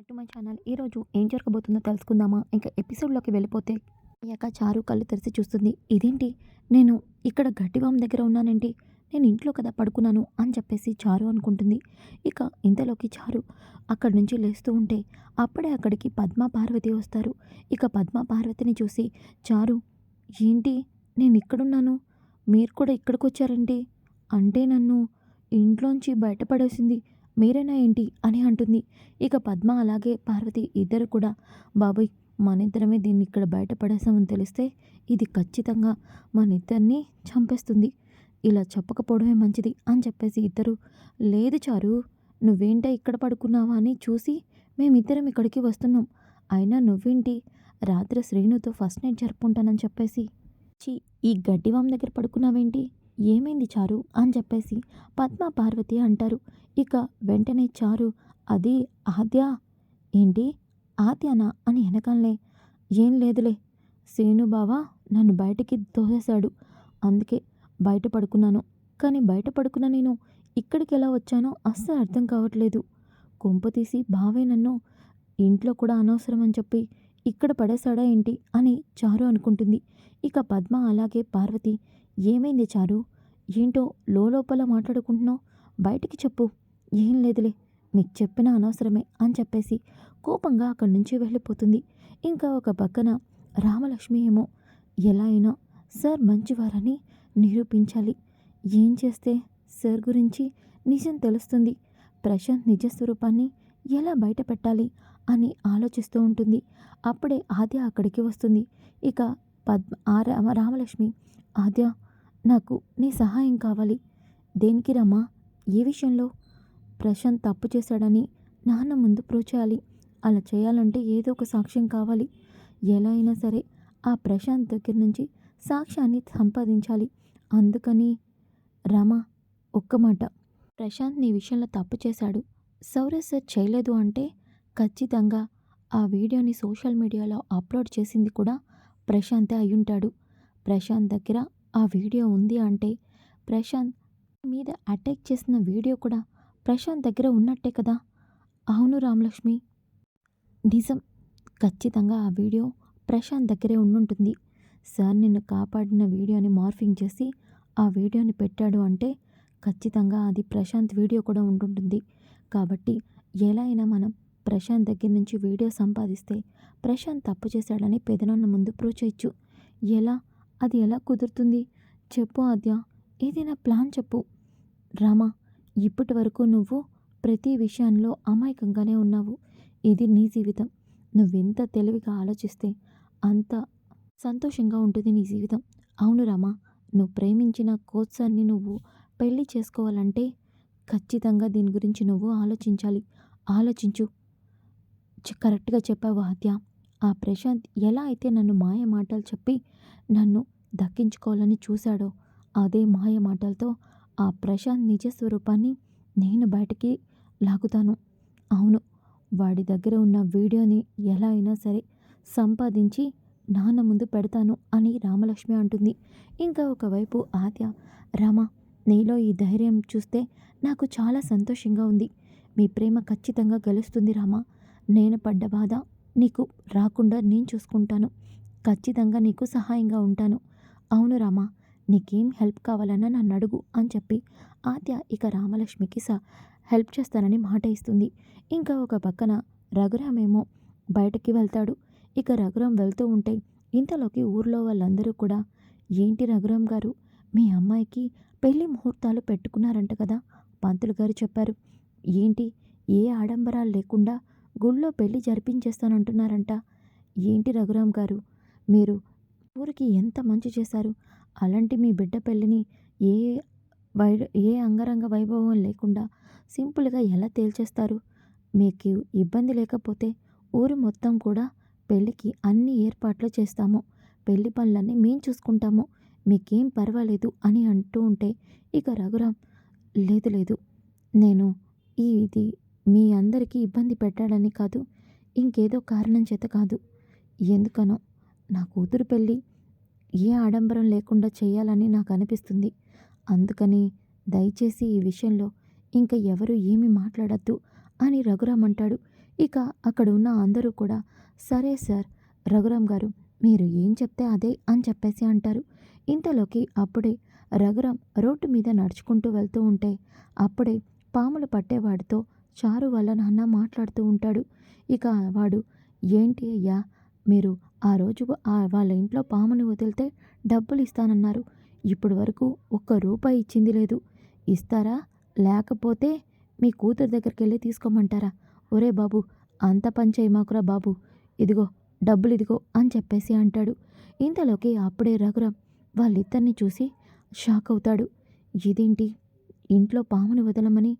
Back to my channel ఈరోజు ఏం జరగబోతుందో తెలుసుకుందామా? ఇంకా ఎపిసోడ్లోకి వెళ్ళిపోతే అయ్యాక చారు కళ్ళు తెరిచి చూస్తుంది. ఇదేంటి? నేను ఇక్కడ గడ్డివాం దగ్గర ఉన్నానేంటి నేను ఇంట్లో కదా పడుకున్నాను అని చెప్పేసి చారు అనుకుంటుంది. ఇక ఇంతలోకి చారు అక్కడి నుంచి లేస్తూ ఉంటే అప్పుడే అక్కడికి పద్మ పార్వతి వస్తారు. ఇక పద్మ పార్వతిని చూసి చారు ఏంటి? నేను ఇక్కడున్నాను? మీరు కూడా ఇక్కడికి వచ్చారండి అంటే నన్ను ఇంట్లోంచి బయటపడేసింది మీరేనా ఏంటి అని అంటుంది. ఇక పద్మ అలాగే పార్వతి ఇద్దరు కూడా బాబోయ్ మన ఇద్దరమే దీన్ని ఇక్కడ బయటపడేసామని తెలిస్తే ఇది ఖచ్చితంగా మన ఇద్దరిని చంపేస్తుంది. ఇలా చెప్పకపోవడమే మంచిది అని చెప్పేసి ఇద్దరు లేదు చారు నువ్వేంట ఇక్కడ పడుకున్నావా అని చూసి మేమిద్దరం ఇక్కడికి వస్తున్నాం. అయినా నువ్వేంటి రాత్రి శ్రీనుతో ఫస్ట్ నైట్ జరుపుకుంటానని చెప్పేసి ఈ గడ్డివాం దగ్గర పడుకున్నావేంటి? ఏమైంది చారు? అని చెప్పేసి పద్మ పార్వతి అంటారు. ఇక వెంటనే చారు అది ఆద్య? ఏంటి? ఆద్యానా? అని వెనకంలే ఏం లేదులే. శీను బావా నన్ను బయటికి తోసేశాడు. అందుకే బయట పడుకున్నాను కానీ బయట పడుకున్న నేను ఇక్కడికి ఎలా వచ్చానో అస్సలు అర్థం కావట్లేదు. కొంప తీసి బావే నన్ను ఇంట్లో కూడా అనవసరం అని చెప్పి ఇక్కడ పడేశాడా ఏంటి? అని చారు అనుకుంటుంది. ఇక పద్మ అలాగే పార్వతి ఏమైంది చారు? ఏంటో లోపల మాట్లాడుకుంటున్నావు? బయటికి చెప్పు. ఏం లేదులే. మీకు చెప్పిన అనవసరమే అని చెప్పేసి కోపంగా అక్కడి నుంచి వెళ్ళిపోతుంది. ఇంకా ఒక పక్కన రామలక్ష్మి ఏమో ఎలా అయినా సార్ మంచివారని నిరూపించాలి. ఏం చేస్తే సార్ గురించి నిజం తెలుస్తుంది. ప్రశాంత్ నిజ స్వరూపాన్ని ఎలా బయట పెట్టాలి? అని ఆలోచిస్తూ ఉంటుంది. అప్పుడే ఆద్య అక్కడికి వస్తుంది. ఇక పద్మ ఆ రామ రామలక్ష్మి ఆద్య నాకు నీ సహాయం కావాలి. దేనికి రమ్మా ఏ విషయంలో? ప్రశాంత్ తప్పు చేశాడని నాన్న ముందు ప్రూవ్ చేయాలి అలా చేయాలంటే ఏదో ఒక సాక్ష్యం కావాలి. ఎలా అయినా సరే ఆ ప్రశాంత్ దగ్గర నుంచి సాక్ష్యాన్ని సంపాదించాలి. అందుకని రమ ఒక్క మాట. ప్రశాంత్ నీ విషయంలో తప్పు చేశాడు. సౌరవ్ సార్ చేయలేదు అంటే ఖచ్చితంగా ఆ వీడియోని సోషల్ మీడియాలో అప్లోడ్ చేసింది కూడా ప్రశాంతే అయ్యుంటాడు. ప్రశాంత్ దగ్గర ఆ వీడియో ఉంది అంటే ప్రశాంత్ మీద అటాక్ చేసిన వీడియో కూడా ప్రశాంత్ దగ్గర ఉన్నట్టే కదా? అవును రామలక్ష్మి. నిజం. ఖచ్చితంగా ఆ వీడియో ప్రశాంత్ దగ్గరే ఉండుంటుంది. సార్ నిన్ను కాపాడిన వీడియోని మార్ఫింగ్ చేసి ఆ వీడియోని పెట్టాడు అంటే ఖచ్చితంగా అది ప్రశాంత్ వీడియో కూడా ఉంటుంటుంది కాబట్టి ఎలా అయినా మనం ప్రశాంత్ దగ్గర నుంచి వీడియో సంపాదిస్తే ప్రశాంత్ తప్పు చేశాడని పెదనాన్న ముందు ప్రూవ్ చేయొచ్చు. ఎలా? అది ఎలా కుదురుతుంది? చెప్పు ఆద్య. ఏదైనా ప్లాన్ చెప్పు. రామా ఇప్పటి వరకు నువ్వు ప్రతి విషయంలో అమాయకంగానే ఉన్నావు. ఇది నీ జీవితం. నువ్వెంత తెలివిగా ఆలోచిస్తే అంత సంతోషంగా ఉంటుంది నీ జీవితం. అవును రామా నువ్వు ప్రేమించిన కోత్సాన్ని నువ్వు పెళ్ళి చేసుకోవాలంటే ఖచ్చితంగా దీని గురించి నువ్వు ఆలోచించాలి. ఆలోచించు. కరెక్ట్గా చెప్పావు ఆద్య. ఆ ప్రశాంత్ ఎలా అయితే నన్ను మాయ మాటలు చెప్పి నన్ను దక్కించుకోవాలని చూశాడో అదే మాయ మాటలతో ఆ ప్రశాంత్ నిజ స్వరూపాన్ని నేను బయటికి లాగుతాను. అవును వాడి దగ్గర ఉన్న వీడియోని ఎలా అయినా సరే సంపాదించి నాన్న ముందు పెడతాను అని రామలక్ష్మి అంటుంది. ఇంకా ఒకవైపు ఆద్య రామ నీలో ఈ ధైర్యం చూస్తే నాకు చాలా సంతోషంగా ఉంది. మీ ప్రేమ ఖచ్చితంగా గెలుస్తుంది రామ. నేను పడ్డ బాధ నీకు రాకుండా నేను చూసుకుంటాను. ఖచ్చితంగా నీకు సహాయంగా ఉంటాను. అవును రామా నీకేం హెల్ప్ కావాలన్నా నన్ను అడుగు అని చెప్పి ఆద్య ఇక రామలక్ష్మికి స హెల్ప్ చేస్తానని మాట ఇస్తుంది. ఇంకా ఒక పక్కన రఘురామేమో బయటకి వెళ్తాడు. ఇక రఘురాం వెళ్తూ ఉంటే ఇంతలోకి ఊర్లో వాళ్ళందరూ కూడా ఏంటి రఘురాం గారు మీ అమ్మాయికి పెళ్ళి ముహూర్తాలు పెట్టుకున్నారంట కదా పంతులు గారు చెప్పారు. ఏంటి ఏ ఆడంబరాలు లేకుండా గుళ్ళో పెళ్ళి జరిపించేస్తానంటున్నారంట. ఏంటి రఘురామ్ గారు? మీరు ఊరికి ఎంత మంచి చేశారు? అలాంటి మీ బిడ్డ పెళ్ళిని ఏ వై ఏ అంగరంగ వైభవం లేకుండా సింపుల్గా ఎలా తేల్చేస్తారు? మీకు ఇబ్బంది లేకపోతే ఊరు మొత్తం కూడా పెళ్ళికి అన్ని ఏర్పాట్లు చేస్తాము. పెళ్ళి పనులన్నీ మేం చూసుకుంటాము. మీకేం పర్వాలేదు అని అంటూ ఉంటే ఇక రఘురాం లేదు లేదు నేను ఈ ఇది మీ అందరికీ ఇబ్బంది పెట్టాడని కాదు ఇంకేదో కారణం చేత కాదు. ఎందుకనో నా కూతురు పెళ్ళి ఏ ఆడంబరం లేకుండా చేయాలని నాకు అనిపిస్తుంది. అందుకని దయచేసి ఈ విషయంలో ఇంకా ఎవరు ఏమి మాట్లాడద్దు అని రఘురామ్ అంటాడు. ఇక అక్కడ ఉన్న అందరూ కూడా సరే సార్ రఘురామ్ గారు మీరు ఏం చెప్తే అదే అని చెప్పేసి అంటారు. ఇంతలోకి అప్పుడే రఘురామ్ రోడ్డు మీద నడుచుకుంటూ వెళ్తూ ఉంటే అప్పుడే పాములు పట్టేవాడితో చారు వాళ్ళ నాన్న మాట్లాడుతూ ఉంటాడు. ఇక వాడు ఏంటి అయ్యా మీరు ఆ రోజు వాళ్ళ ఇంట్లో పాముని వదిలితే డబ్బులు ఇస్తానన్నారు ఇప్పటి వరకు ఒక్క రూపాయి ఇచ్చింది లేదు. ఇస్తారా? లేకపోతే మీ కూతురు దగ్గరికి వెళ్ళి తీసుకోమంటారా? ఒరే బాబు అంత పని చేయమాకురా బాబు. ఇదిగో డబ్బులు ఇదిగో అని చెప్పేసి అంటాడు. ఇంతలోకి అప్పుడే రఘురామ్ వాళ్ళిద్దరిని చూసి షాక్ అవుతాడు. ఇదేంటి? ఇంట్లో పాముని వదలమని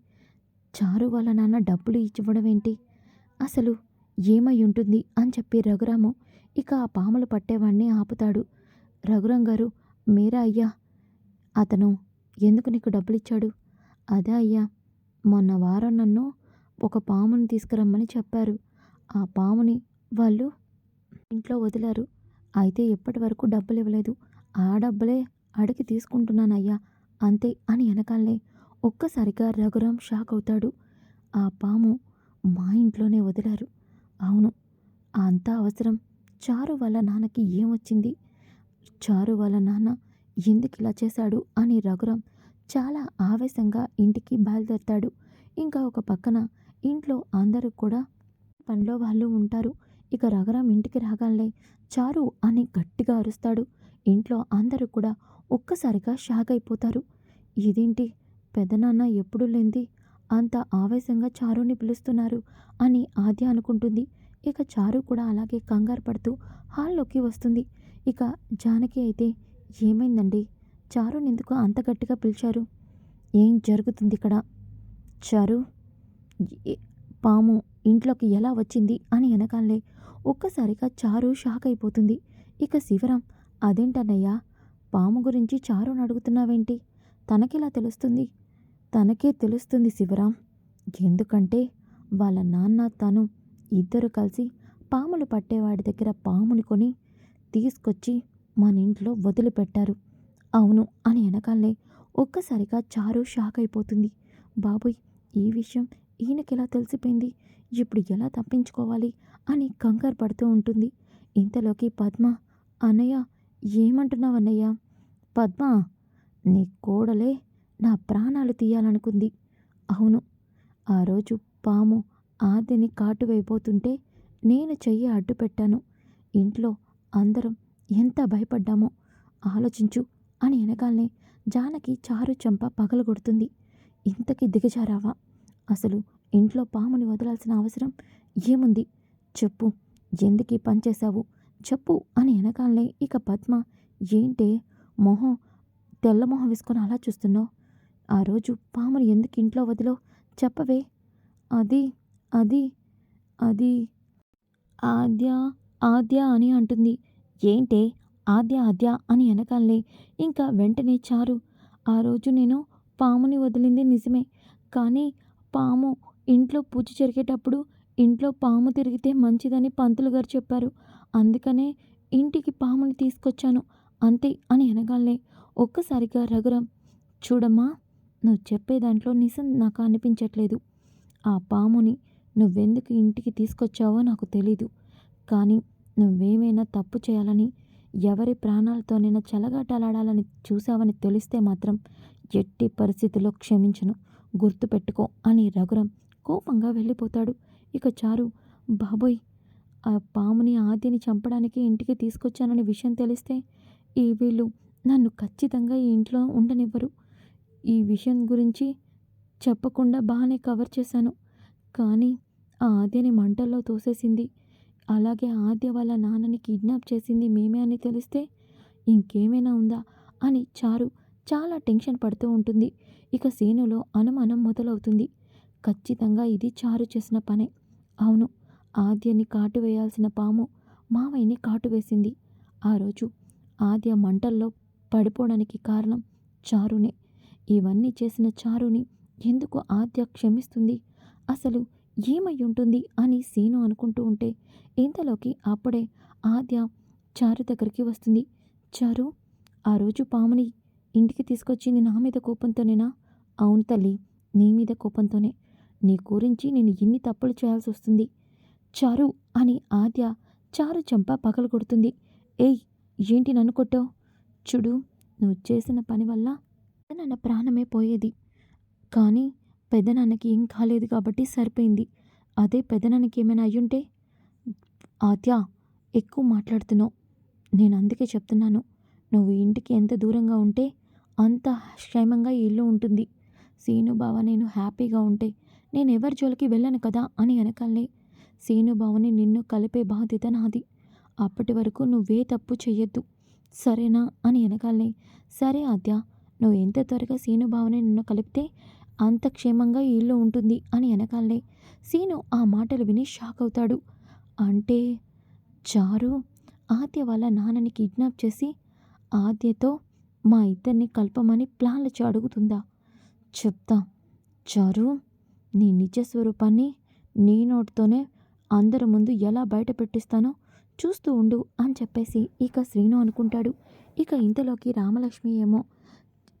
చారు వాళ్ళ నాన్న డబ్బులు ఇచ్చివ్వడం ఏంటి? అసలు ఏమై ఉంటుంది అని చెప్పి రఘురాము ఇక ఆ పాములు పట్టేవాడిని ఆపుతాడు. రఘురాం గారు మీరా అయ్యా అతను ఎందుకు నీకు డబ్బులు ఇచ్చాడు అదే అయ్యా మొన్న వారం నన్ను ఒక పాముని తీసుకురమ్మని చెప్పారు. ఆ పాముని వాళ్ళు ఇంట్లో వదిలారు. అయితే ఇప్పటి వరకు డబ్బులు ఇవ్వలేదు ఆ డబ్బులే అడిగి తీసుకుంటున్నానయ్యా అంతే అని వెనకాలనే ఒక్కసారిగా రఘురాం షాక్ అవుతాడు. ఆ పాము మా ఇంట్లోనే వదిలారు. అవును అంత అవసరం. చారు వాళ్ళ నాన్నకి ఏమొచ్చింది చారు వాళ్ళ నాన్న ఎందుకు ఇలా చేశాడు అని రఘురాం చాలా ఆవేశంగా ఇంటికి బయలుదేరతాడు. ఇంకా ఒక పక్కన ఇంట్లో అందరూ కూడా పనిలో వాళ్ళు ఉంటారు. ఇక రఘురాం ఇంటికి రాగానే చారు అని గట్టిగా అరుస్తాడు. ఇంట్లో అందరూ కూడా ఒక్కసారిగా షాక్ అయిపోతారు. ఇదేంటి? పెదనాన్న ఎప్పుడు లేంది? అంత ఆవేశంగా చారుని పిలుస్తున్నారు అని ఆద్య అనుకుంటుంది. ఇక చారు కూడా అలాగే కంగారు పడుతూ హాల్లోకి వస్తుంది. ఇక జానకి అయితే ఏమైందండి? చారుని ఎందుకు అంత గట్టిగా పిలిచారు. ఏం జరుగుతుంది ఇక్కడ? చారు పాము ఇంట్లోకి ఎలా వచ్చింది అని వెనకాలే ఒక్కసారిగా చారు షాక్ అయిపోతుంది. ఇక శివరాం అదేంటన్నయ్యా? పాము గురించి చారుని అడుగుతున్నావేంటి? తనకెలా తెలుస్తుంది? తనకే తెలుస్తుంది శివరాం. ఎందుకంటే వాళ్ళ నాన్న తను ఇద్దరు కలిసి పాములు పట్టేవాడి దగ్గర పాముని కొని తీసుకొచ్చి మన ఇంట్లో వదిలిపెట్టారు. అవును అని వెనకాలనే ఒక్కసారిగా చారు షాక్ అయిపోతుంది. బాబోయ్ ఈ విషయం ఈయనకెలా తెలిసిపోయింది? ఇప్పుడు ఎలా తప్పించుకోవాలి? అని కంగారు పడుతూ ఉంటుంది. ఇంతలోకి పద్మ అన్నయ్య ఏమంటున్నావన్నయ్య? పద్మ నీ కోడలే నా ప్రాణాలు తీయాలనుకుంది. అవును ఆ రోజు పాము ఆదిని కాటు వేయబోతుంటే నేను చెయ్యి అడ్డు పెట్టాను ఇంట్లో అందరం ఎంత భయపడ్డామో ఆలోచించు అని వెనకాలనే జానకి చారు చెంప పగలగొడుతుంది. ఇంతకి దిగజారావా? అసలు ఇంట్లో పాముని వదలాల్సిన అవసరం ఏముంది? చెప్పు ఎందుకీ పనిచేశావు? పని చెప్పు అని వెనకాలనే ఇక పద్మ ఏంటే మొహం తెల్ల మొహం వేసుకొని అలా చూస్తున్నావు? ఆ రోజు పాముని ఎందుకు ఇంట్లో వదిలో? చెప్పవే. అది అది అది ఆద్య ఆద్య అని అంటుంది. ఏంటే? ఆద్య ఆద్య అని వెనకాలే ఇంకా వెంటనే చారు. ఆ రోజు నేను పాముని వదిలింది నిజమే. కానీ పాము ఇంట్లో పూజ జరిగేటప్పుడు ఇంట్లో పాము తిరిగితే మంచిదని పంతులు గారు చెప్పారు. అందుకనే ఇంటికి పాముని తీసుకొచ్చాను. అంతే అని అనగానే ఒక్కసారిగా రఘురాం చూడమ్మా నువ్వు చెప్పే దాంట్లో నిజం నాకు అనిపించట్లేదు. ఆ పాముని నువ్వెందుకు ఇంటికి తీసుకొచ్చావో నాకు తెలీదు. కానీ నువ్వేమైనా తప్పు చేయాలని ఎవరి ప్రాణాలతోనైనా చెలగాటలాడాలని చూసావని తెలిస్తే మాత్రం ఎట్టి పరిస్థితుల్లో క్షమించను. గుర్తుపెట్టుకో అని రఘురం కోపంగా వెళ్ళిపోతాడు. ఇక చారు బాబోయ్ ఆ పాముని ఆదిని చంపడానికి ఇంటికి తీసుకొచ్చానని విషయం తెలిస్తే ఈ వీళ్ళు నన్ను ఖచ్చితంగా ఈ ఇంట్లో ఉండనివ్వరు. ఈ విషయం గురించి చెప్పకుండా బాగానే కవర్ చేశాను. కానీ ఆ ఆద్యని మంటల్లో తోసేసింది. అలాగే ఆద్య వాళ్ళ నాన్నని కిడ్నాప్ చేసింది మేమే అని తెలిస్తే ఇంకేమైనా ఉందా అని చారు చాలా టెన్షన్ పడుతూ ఉంటుంది. ఇక సేనులో అనుమానం మొదలవుతుంది. ఖచ్చితంగా ఇది చారు చేసిన పనే. అవును ఆద్యని కాటు వేయాల్సిన పాము మావయ్యని కాటు వేసింది. ఆ రోజు ఆద్య మంటల్లో పడిపోవడానికి కారణం చారునే. ఇవన్నీ చేసిన చారుని ఎందుకు ఆద్య క్షమిస్తుంది? అసలు ఏమై ఉంటుంది? అని సీను అనుకుంటూ ఉంటే ఇంతలోకి అప్పుడే ఆద్య చారు దగ్గరికి వస్తుంది. చారు ఆ రోజు పాముని ఇంటికి తీసుకొచ్చింది నా మీద కోపంతోనేనా? అవును తల్లి నీ మీద కోపంతోనే. నీ గురించి నేను ఎన్ని తప్పులు చేయాల్సి వస్తుంది. చారు అని ఆద్య చారు చెంప పగలగొడుతుంది. ఏయ్ ఏంటి నన్ను కొట్టావు? చూడు నువ్వు చేసిన పని వల్ల పెదనాన్న ప్రాణమే పోయేది. కానీ పెదనాన్నకి ఏం కాలేదు కాబట్టి సరిపోయింది. అదే పెదనాన్నకి ఏమైనా అయ్యుంటే ఆద్య ఎక్కువ మాట్లాడుతున్నావు. నేను అందుకే చెప్తున్నాను. నువ్వు ఇంటికి ఎంత దూరంగా ఉంటే అంత క్షేమంగా ఇల్లు ఉంటుంది. సీనుబావ నేను హ్యాపీగా ఉంటే నేను ఎవరి జోలికి వెళ్ళను కదా అని వెనకాలనే సీనుబావని నిన్ను కలిపే బాధ్యత నాది. అప్పటి వరకు నువ్వే తప్పు చెయ్యొద్దు. సరేనా అని వెనకాలనే సరే ఆద్య నువ్వు ఎంత త్వరగా సీను బావని నిన్ను కలిపితే అంత క్షేమంగా ఈ ఇల్లు ఉంటుంది అని వెనకాలనే సీను ఆ మాటలు విని షాక్ అవుతాడు. అంటే చారు ఆద్య వాళ్ళ నాన్నని కిడ్నాప్ చేసి ఆద్యతో మా ఇద్దరిని కలపమని ప్లాన్లు అడుగుతుందా? చెప్తా. చారు నీ నిజ స్వరూపాన్ని నీ నోటితోనే అందరి ముందు ఎలా బయట పెట్టిస్తానో చూస్తూ ఉండు అని చెప్పేసి ఇక శ్రీను అనుకుంటాడు. ఇక ఇంతలోకి రామలక్ష్మి ఏమో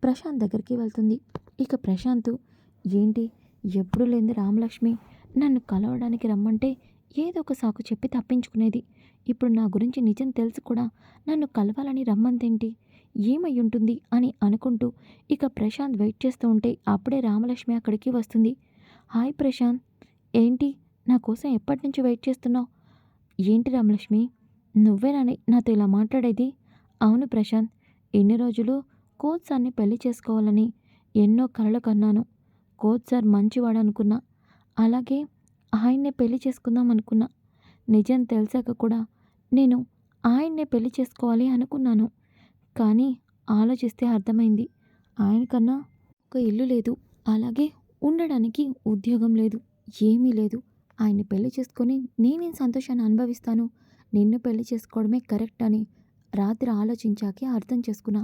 ప్రశాంత్ దగ్గరికి వెళ్తుంది. ఇక ప్రశాంత్ ఏంటి? ఎప్పుడు లేని రామలక్ష్మి. నన్ను కలవడానికి రమ్మంటే ఏదో ఒక సాకు చెప్పి తప్పించుకునేది. ఇప్పుడు నా గురించి నిజం తెలిసి కూడా. నన్ను కలవాలని రమ్మంతేంటి ఏమై ఉంటుంది? అని అనుకుంటూ ఇక ప్రశాంత్ వెయిట్ చేస్తూ ఉంటే అప్పుడే రామలక్ష్మి అక్కడికి వస్తుంది. హాయ్ ప్రశాంత్. ఏంటి? నా కోసం ఎప్పటి నుంచి వెయిట్ చేస్తున్నావు? ఏంటి రామలక్ష్మి? నువ్వేనా నాతో ఇలా మాట్లాడేది? అవును ప్రశాంత్. ఎన్ని రోజులు కోచ్ సార్ని పెళ్ళి చేసుకోవాలని ఎన్నో కలలు కన్నాను. కోచ్ సార్ మంచివాడు అనుకున్నా అలాగే ఆయన్నే పెళ్ళి చేసుకుందాం అనుకున్నా నిజం తెలిసాక కూడా నేను ఆయన్నే పెళ్ళి చేసుకోవాలి అనుకున్నాను. కానీ ఆలోచిస్తే అర్థమైంది ఆయనకన్నా ఒక ఇల్లు లేదు. అలాగే ఉండడానికి ఉద్యోగం లేదు ఏమీ లేదు. ఆయన్ని పెళ్ళి చేసుకొని నేనేం సంతోషాన్ని అనుభవిస్తాను? నిన్ను పెళ్ళి చేసుకోవడమే కరెక్ట్ అని రాత్రి ఆలోచించాకే అర్థం చేసుకున్నా.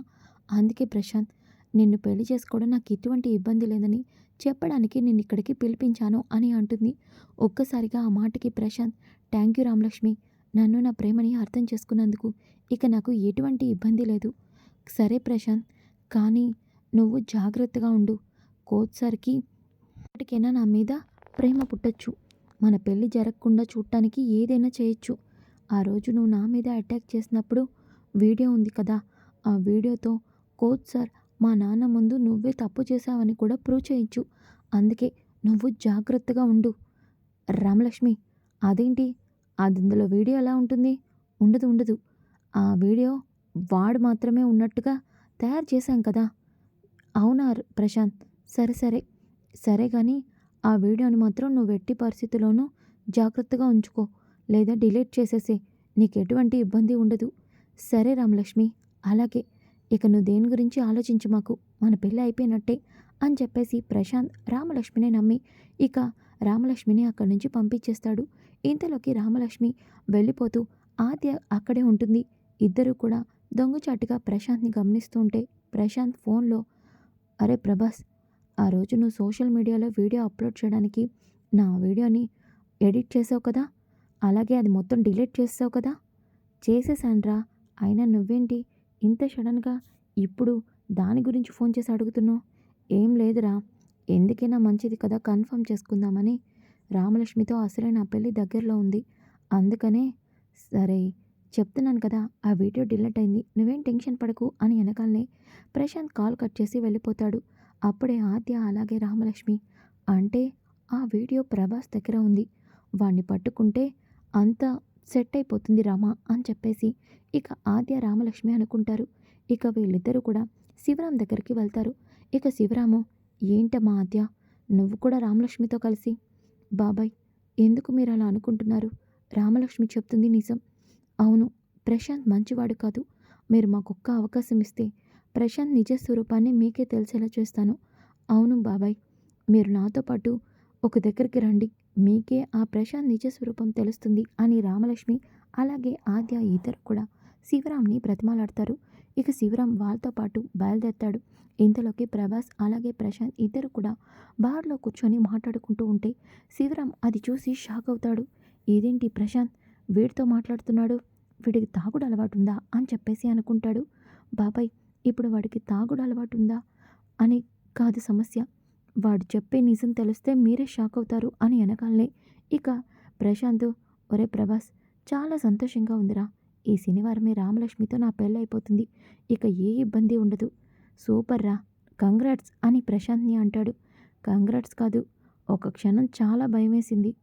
అందుకే ప్రశాంత్ నిన్ను పెళ్ళి చేసుకోవడం నాకు ఎటువంటి ఇబ్బంది లేదని చెప్పడానికి నేను ఇక్కడికి పిలిపించాను అని అంటుంది. ఒక్కసారిగా ఆ మాటకి ప్రశాంత్ థ్యాంక్ యూ రామలక్ష్మి. నన్ను నా ప్రేమని అర్థం చేసుకున్నందుకు ఇక నాకు ఎటువంటి ఇబ్బంది లేదు. సరే ప్రశాంత్ కానీ నువ్వు జాగ్రత్తగా ఉండు. కోచ్సరికి ఇప్పటికైనా నా మీద ప్రేమ పుట్టచ్చు. మన పెళ్ళి జరగకుండా చూడటానికి ఏదైనా చేయొచ్చు. ఆ రోజు నువ్వు నా మీద అటాక్ చేసినప్పుడు వీడియో ఉంది కదా ఆ వీడియోతో కోచ్ సార్ మా నాన్న ముందు నువ్వే తప్పు చేశావని కూడా ప్రూవ్ చేయించు. అందుకే నువ్వు జాగ్రత్తగా ఉండు. రామలక్ష్మి అదేంటి? అది ఇందులో వీడియో ఎలా ఉంటుంది? ఉండదు ఉండదు. ఆ వీడియో వాడు మాత్రమే ఉన్నట్టుగా తయారు చేశాం కదా? అవునా ప్రశాంత్? సరే సరే. సరే కానీ ఆ వీడియోని మాత్రం నువ్వు ఎట్టి పరిస్థితిలోనూ జాగ్రత్తగా ఉంచుకో. లేదా డిలీట్ చేసేసే. నీకు ఎటువంటి ఇబ్బంది ఉండదు. సరే రామలక్ష్మి అలాగే. ఇక నువ్వు దేని గురించి ఆలోచించు మాకు? మన పెళ్ళి అయిపోయినట్టే అని చెప్పేసి ప్రశాంత్ రామలక్ష్మిని నమ్మి ఇక రామలక్ష్మిని అక్కడి నుంచి పంపించేస్తాడు. ఇంతలోకి రామలక్ష్మి వెళ్ళిపోతూ ఆద్య అక్కడే ఉంటుంది. ఇద్దరూ కూడా దొంగచాటుగా ప్రశాంత్ని గమనిస్తూ ఉంటే ప్రశాంత్ ఫోన్లో అరే ప్రభాస్ ఆ రోజు నువ్వు సోషల్ మీడియాలో వీడియో అప్లోడ్ చేయడానికి నా వీడియోని ఎడిట్ చేసావు కదా? అలాగే అది మొత్తం డిలీట్ చేసావు కదా? చేసేసాన్రా అయినా నువ్వేంటి ఇంత సడన్గా ఇప్పుడు దాని గురించి ఫోన్ చేసి అడుగుతున్నావు? ఏం లేదురా. ఎందుకైనా మంచిది కదా కన్ఫర్మ్ చేసుకుందామని. రామలక్ష్మితో అసలే నా పెళ్ళి దగ్గరలో ఉంది. అందుకనే సరే చెప్తున్నాను కదా ఆ వీడియో డిలీట్ అయింది. నువ్వేం టెన్షన్ పడకు అని వెనకాలనే ప్రశాంత్ కాల్ కట్ చేసి వెళ్ళిపోతాడు. అప్పుడే ఆద్య అలాగే రామలక్ష్మి అంటే ఆ వీడియో ప్రభాస్ దగ్గర ఉంది. వాణ్ణి పట్టుకుంటే అంతా సెట్ అయిపోతుంది రామా అని చెప్పేసి ఇక ఆద్య రామలక్ష్మి అనుకుంటారు. ఇక వీళ్ళిద్దరూ కూడా శివరాం దగ్గరికి వెళ్తారు. ఇక శివరాము ఏంటమ్మా ఆద్య నువ్వు కూడా రామలక్ష్మితో కలిసి? బాబాయ్ ఎందుకు మీరు అలా అనుకుంటున్నారు? రామలక్ష్మి చెప్తుంది నిజం. అవును ప్రశాంత్ మంచివాడు కాదు. మీరు మాకొక్క అవకాశం ఇస్తే ప్రశాంత్ నిజ స్వరూపాన్ని మీకే తెలిసేలా చేస్తాను. అవును బాబాయ్ మీరు నాతో పాటు ఒక దగ్గరికి రండి. మీకే ఆ ప్రశాంత్ నిజ స్వరూపం తెలుస్తుంది అని రామలక్ష్మి అలాగే ఆద్య ఇద్దరు కూడా శివరాంని బ్రతిమాలాడతారు. ఇక శివరాం వాళ్ళతో పాటు బయలుదేరతాడు. ఇంతలోకి ప్రభాస్ అలాగే ప్రశాంత్ ఇద్దరు కూడా బార్లో కూర్చొని మాట్లాడుకుంటూ ఉంటే శివరాం అది చూసి షాక్ అవుతాడు. ఇదేంటి ప్రశాంత్? వీడితో మాట్లాడుతున్నాడు? వీడికి తాగుడు అలవాటు ఉందా అని చెప్పేసి అనుకుంటాడు. బాబాయ్ ఇప్పుడు వాడికి తాగుడు అలవాటు ఉందా అని కాదు సమస్య. వాడు చెప్పే నిజం తెలిస్తే మీరే షాక్ అవుతారు అని వెనకాలనే ఇక ప్రశాంత్ ఒరే ప్రభాస్ చాలా సంతోషంగా ఉందిరా. ఈ శనివారమే రామలక్ష్మితో నా పెళ్ళి అయిపోతుంది ఇక ఏ ఇబ్బంది ఉండదు. సూపర్ రా. కంగ్రాట్స్ అని ప్రశాంత్ని అంటాడు. కంగ్రాట్స్ కాదు ఒక క్షణం చాలా భయమేసింది.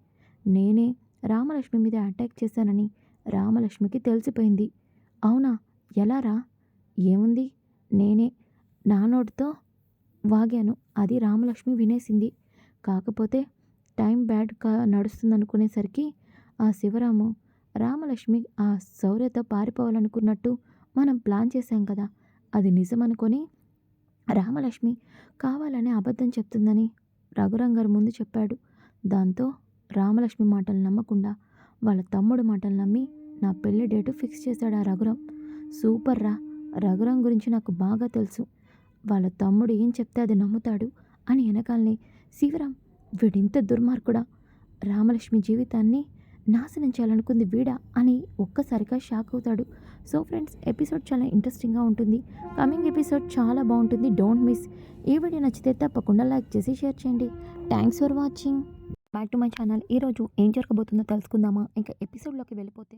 నేనే రామలక్ష్మి మీద అటాక్ చేశానని రామలక్ష్మికి తెలిసిపోయింది. అవునా? ఎలా రా? ఏముంది? నేనే నా నోటితో వాగాను. అది రామలక్ష్మి వినేసింది. కాకపోతే టైం బ్యాడ్ కా నడుస్తుందనుకునేసరికి ఆ శివరాము రామలక్ష్మి ఆ శౌర్యతో పారిపోవాలనుకున్నట్టు మనం ప్లాన్ చేశాం కదా. అది నిజమనుకొని రామలక్ష్మి కావాలని అబద్ధం చెప్తుందని రఘురాం గారు ముందు చెప్పాడు. దాంతో రామలక్ష్మి మాటలు నమ్మకుండా వాళ్ళ తమ్ముడు మాటలు నమ్మి నా పెళ్ళి డేటు ఫిక్స్ చేశాడు ఆ రఘురం. సూపర్ రా రఘురాం గురించి నాకు బాగా తెలుసు. వాళ్ళ తమ్ముడు ఏం చెప్తే అది నమ్ముతాడు అని వెనకాలనే శివరాం వీడింత దుర్మార్గుడా? రామలక్ష్మి జీవితాన్ని నాశనం చేయాలనుకుంది వీడా? అని ఒక్కసారిగా షాక్ అవుతాడు. సో ఫ్రెండ్స్ ఎపిసోడ్ చాలా ఇంట్రెస్టింగ్గా ఉంటుంది. కమింగ్ ఎపిసోడ్ చాలా బాగుంటుంది. Don't miss. ఈ వీడియో నచ్చితే తప్పకుండా లైక్ చేసి షేర్ చేయండి. Thanks for watching. Back to my channel. ఈరోజు ఏం జరగబోతుందో తెలుసుకుందామా? ఇంకా ఎపిసోడ్లోకి వెళ్ళిపోతే